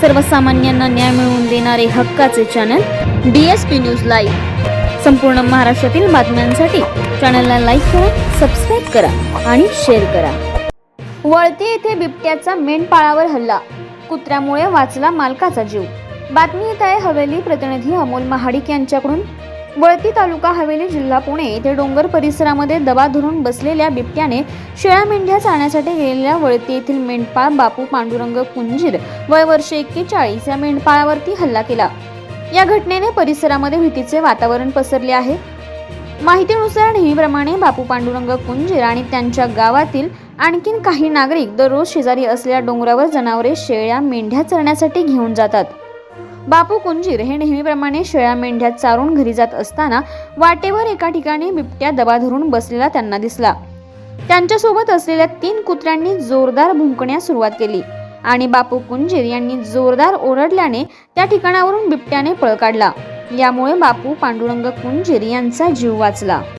सर्वसामान्यांना न्याय मिळवून देणारे हक्काचे channel D S P news live संपूर्ण महाराष्ट्रातील बातम्यांसाठी चॅनलला लाईक करा सबस्क्राईब करा आणि शेअर करा. वळती येथे बिबट्याचा मेंढपाळावर हल्ला. कुत्र्यामुळे वाचला मालकाचा जीव. बातमी येत आहे हवेली प्रतिनिधी अमोल महाडिक यांच्याकडून. वळती तालुका हवेली जिल्हा पुणे येथे डोंगर परिसरामध्ये दबा धरून बसलेल्या बिबट्याने शेळ्या मेंढ्या चालण्यासाठी गेलेल्या वळती येथील मेंढपाळ बापू पांडुरंग कुंजीर वय वर्ष एक्केचाळीस या मेंढपाळावरती हल्ला केला. या घटनेने परिसरामध्ये भीतीचे वातावरण पसरले आहे. माहितीनुसार नेहमीप्रमाणे बापू पांडुरंग कुंजीर आणि त्यांच्या गावातील आणखीन काही नागरिक दररोज शेजारी असलेल्या डोंगरावर जनावरे शेळ्या मेंढ्या चरण्यासाठी घेऊन जातात. बापू कुंजीर हे नेहमीप्रमाणे शेळ्या मेंढ्या चारून घरी जात असताना वाटेवर एका ठिकाणी बिबट्या दबा धरून बसलेला त्यांना दिसला. त्यांच्यासोबत असलेल्या तीन कुत्र्यांनी जोरदार भुंकण्यास सुरुवात केली आणि बापू कुंजीर यांनी जोरदार ओरडल्याने त्या ठिकाणावरून बिबट्याने पळ काढला. यामुळे बापू पांडुरंग कुंजीर यांचा जीव वाचला.